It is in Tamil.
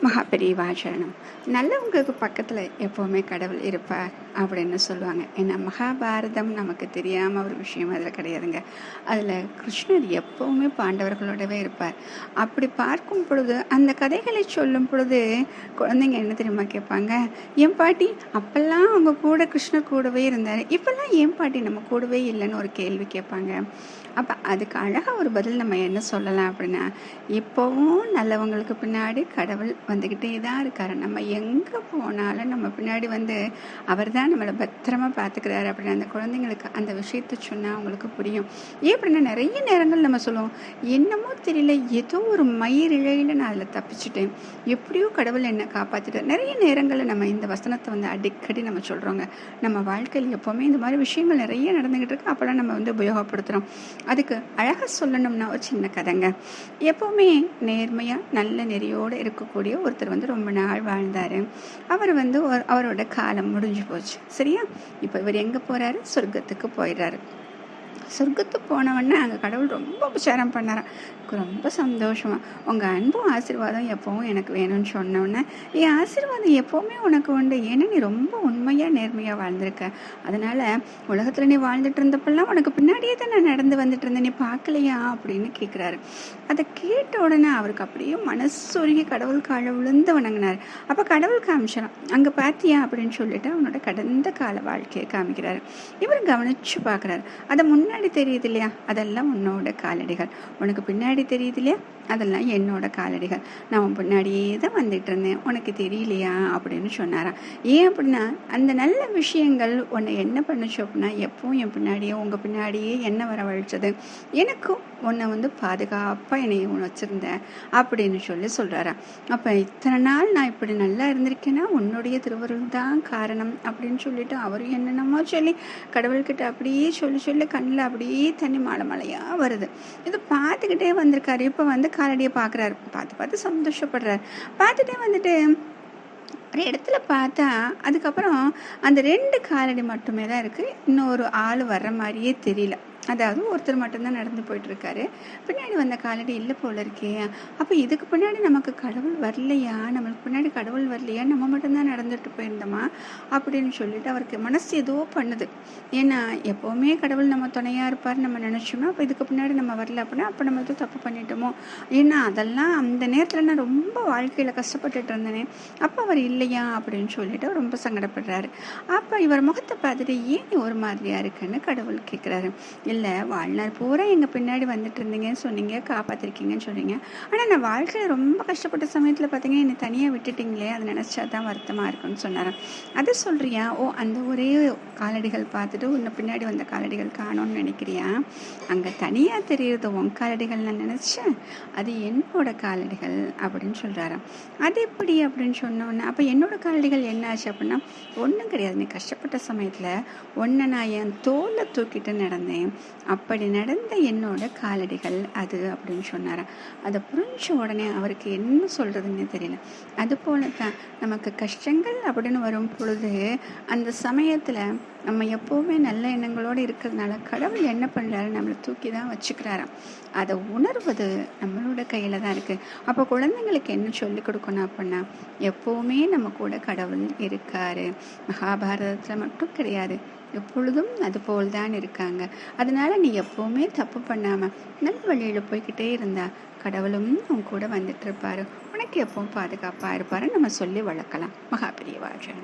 மகா பெரியவாச்சரணம் நல்லவங்களுக்கு பக்கத்தில் எப்போவுமே கடவுள் இருப்பார். அப்படின்னு சொல்லுவாங்க. ஏன்னா மகாபாரதம் நமக்கு தெரியாமல் ஒரு விஷயம் அதில் கிடையாதுங்க. அதில் கிருஷ்ணர் எப்போவுமே பாண்டவர்களோடவே இருப்பார். அப்படி பார்க்கும் பொழுது அந்த கதைகளை சொல்லும் பொழுது குழந்தைங்க என்ன தெரியுமா கேட்பாங்க? என் பாட்டி அப்போல்லாம் அவங்க கூட கிருஷ்ணர் கூடவே இருந்தார். இப்போல்லாம் என் பாட்டி நம்ம கூடவே இல்லைன்னு ஒரு கேள்வி கேட்பாங்க. அப்போ அதுக்கு அழகாக ஒரு பதில் நம்ம என்ன சொல்லலாம் அப்படின்னா இப்போவும் நல்லவங்களுக்கு பின்னாடி கடவுள் வந்துக்கிட்டே தான் இருக்கார். நம்ம எங்கே போனாலும் நம்ம பின்னாடி வந்து அவர் தான் நம்மளை பத்திரமா பார்த்துக்கிறாரு அப்படின்னு அந்த குழந்தைங்களுக்கு அந்த விஷயத்த சொன்னால் அவங்களுக்கு புரியும். ஏன் அப்படின்னா நிறைய நேரங்கள் நம்ம சொல்லுவோம் என்னமோ தெரியல ஏதோ ஒரு மயிரிழையில் நான் அதில் தப்பிச்சிட்டேன். எப்படியோ கடவுள் என்னை காப்பாற்றிட்டு நிறைய நேரங்களில் நம்ம இந்த வசனத்தை வந்து அடிக்கடி நம்ம சொல்கிறோங்க நம்ம வாழ்க்கையில் எப்போவுமே இந்த மாதிரி விஷயங்கள் நிறைய நடந்துக்கிட்டு இருக்கு. அப்போல்லாம் நம்ம வந்து உபயோகப்படுத்துகிறோம் அதுக்கு அழகாக சொல்லணும்னா ஒரு சின்ன கதைங்க. எப்போவுமே நேர்மையாக நல்ல நெறியோடு இருக்கக்கூடிய ஒருத்தர் வந்து ரொம்ப நாள் வாழ்ந்தார். அவர் வந்து அவரோட காலம் முடிஞ்சு போச்சு. சரியா? இப்போ இவர் எங்கே போகிறாரு சொர்க்கத்துக்கு போயிடுறாரு. சொர்க்கத்துக்கு போனவொடனே அங்கே கடவுள் ரொம்ப உபச்சாரம் பண்ணாராம். ரொம்ப சந்தோஷமாக உங்கள் அன்பும் ஆசீர்வாதம் எப்போவும் எனக்கு வேணும்னு சொன்னோன்னே என் ஆசீர்வாதம் எப்போவுமே உனக்கு உண்டு. ஏன்னா நீ ரொம்ப உண்மையாக நேர்மையாக வாழ்ந்திருக்க. அதனால் உலகத்தில் நீ வாழ்ந்துட்டு இருந்தப்பெல்லாம் உனக்கு பின்னாடியே தான் நான் நடந்து வந்துட்டு இருந்தேன். நீ பார்க்கலையா? அப்படின்னு கேட்குறாரு அதை கேட்ட உடனே அவருக்கு அப்படியே மனசுருகி கடவுள் காலை விழுந்து வணங்கினார். அப்போ கடவுள் காமிச்சிடும் அங்கே பார்த்தியா அப்படின்னு சொல்லிட்டு அவனோட கடந்த கால வாழ்க்கையை காமிக்கிறாரு. இவர் கவனிச்சு பார்க்குறாரு அதை முன்னாடி தெரியுது இல்லையா அதெல்லாம் உன்னோட காலடிகள். உனக்கு பின்னாடி தெரியுது இல்லையா அதெல்லாம் என்னோட காலடிகள். நான் உன் பின்னாடியே தான் வந்துட்டு இருந்தேன் உனக்கு தெரியலையா? அப்படின்னு சொன்னாராம் ஏன் அப்படின்னா அந்த நல்ல விஷயங்கள் உன்னை என்ன பண்ணுச்சு அப்படின்னா எப்பவும் என் பின்னாடியே உங்கள் பின்னாடியே என்ன வரவழைச்சது? எனக்கும் உன்னை வந்து பாதுகாப்பாக என்னை வச்சுருந்தேன் அப்படின்னு சொல்லி சொல்கிறாராம் அப்போ இத்தனை நாள் நான் இப்படி நல்லா இருந்திருக்கேன்னா உன்னுடைய திருவருள் தான் காரணம் அப்படின்னு சொல்லிட்டு அவரும் என்னென்னமோ சொல்லி கடவுள்கிட்ட அப்படியே சொல்லி சொல்லி கண்ணில் அப்படியே தண்ணி மலை மலையாக வருது. இது பார்த்துக்கிட்டே வந்திருக்காரு. இப்போ வந்து காலடியை பார்க்குறாரு. பார்த்து பார்த்து சந்தோஷப்படுறாரு. பார்த்துட்டே வந்துட்டு ஒரு இடத்துல பார்த்தா அதுக்கப்புறம் அந்த ரெண்டு காலடி மட்டுமே தான் இருக்குது இன்னொரு ஆள் வர்ற மாதிரியே தெரியல. அதாவது ஒருத்தர் மட்டும்தான் நடந்து போயிட்டுருக்காரு. பின்னாடி வந்த காலடி இல்லை போல இருக்கே. அப்போ இதுக்கு பின்னாடி நமக்கு கடவுள் வரலையா? நம்மளுக்கு பின்னாடி கடவுள் வரலையா? நம்ம மட்டும்தான் நடந்துட்டு போயிருந்தோமா? அப்படின்னு சொல்லிட்டு அவருக்கு மனசு ஏதோ பண்ணுது. ஏன்னா எப்போவுமே கடவுள் நம்ம துணையாக இருப்பார் நம்ம நினச்சோம்னா அப்போ இதுக்கு பின்னாடி நம்ம வரல அப்படின்னா அப்போ நம்ம எதுவும் தப்பு பண்ணிட்டோமோ? ஏன்னா அதெல்லாம் அந்த நேரத்தில் நான் ரொம்ப வாழ்க்கையில் கஷ்டப்பட்டுட்டு இருந்தேனே. அப்போ அவர் இல்லையா? அப்படின்னு சொல்லிட்டு ரொம்ப சங்கடப்படுறாரு. அப்போ இவர் முகத்தை பார்த்துட்டு ஏன் ஒரு மாதிரியா இருக்குன்னு கடவுள் கேட்குறாரு இல்லை வாழ்நாள் பூரா எங்கள் பின்னாடி வந்துட்டு இருந்தீங்கன்னு சொன்னீங்க காப்பாற்றிருக்கீங்கன்னு சொன்னீங்க. ஆனால் நான் வாழ்க்கையில் ரொம்ப கஷ்டப்பட்ட சமயத்தில் பார்த்தீங்கன்னா என்னை தனியாக விட்டுட்டிங்களே அதை நினச்சா தான் வருத்தமாக இருக்குன்னு சொன்னாரன் அதை சொல்கிறியா ஓ அந்த ஒரே காலடிகள் பார்த்துட்டு உன்னை பின்னாடி வந்த காலடிகள் காணோன்னு நினைக்கிறியா? அங்கே தனியாக தெரியுறது உன் காலடிகள் நான் நினச்சேன். அது என்னோட காலடிகள் அப்படின்னு சொல்கிறாராம் அது எப்படி? அப்படின்னு சொன்னோன்னே அப்போ என்னோட காலடிகள் என்ன ஆச்சு அப்படின்னா ஒன்றும் கிடையாது. நீ கஷ்டப்பட்ட சமயத்தில் ஒன்றை நான் என் தோலை தூக்கிட்டு நடந்தேன். அப்படி நடந்த என்னோட காலடிகள் அது அப்படின்னு சொன்னாராம். அதை புரிஞ்ச உடனே அவருக்கு என்ன சொல்கிறதுன்னே தெரியல. அது போல தான் நமக்கு கஷ்டங்கள் அப்படின்னு வரும் பொழுது அந்த சமயத்தில் நம்ம எப்போவுமே நல்ல எண்ணங்களோடு இருக்கிறதுனால கடவுள் என்ன பண்ணுறாரு நம்மளை தூக்கி தான் வச்சுக்கிறாராம். அதை உணர்வது நம்மளோட கையில் தான் இருக்குது அப்போ குழந்தைங்களுக்கு என்ன சொல்லிக் கொடுக்கணும் அப்படின்னா எப்போவுமே நம்ம கூட கடவுள் இருக்காரு. மகாபாரதத்தில் மட்டும் கிடையாது. எப்பொழுதும் அது போல் தான் இருக்காங்க. அதனால நீ எப்போவுமே தப்பு பண்ணாமல் நல்ல வழியில் போய்கிட்டே இருந்தா கடவுளும் உன் கூட வந்துட்டு இருப்பாரு. உனக்கு எப்பவும் பாதுகாப்பாக இருப்பாரு நம்ம சொல்லி வளர்க்கலாம். மகாபிரியவாஜன்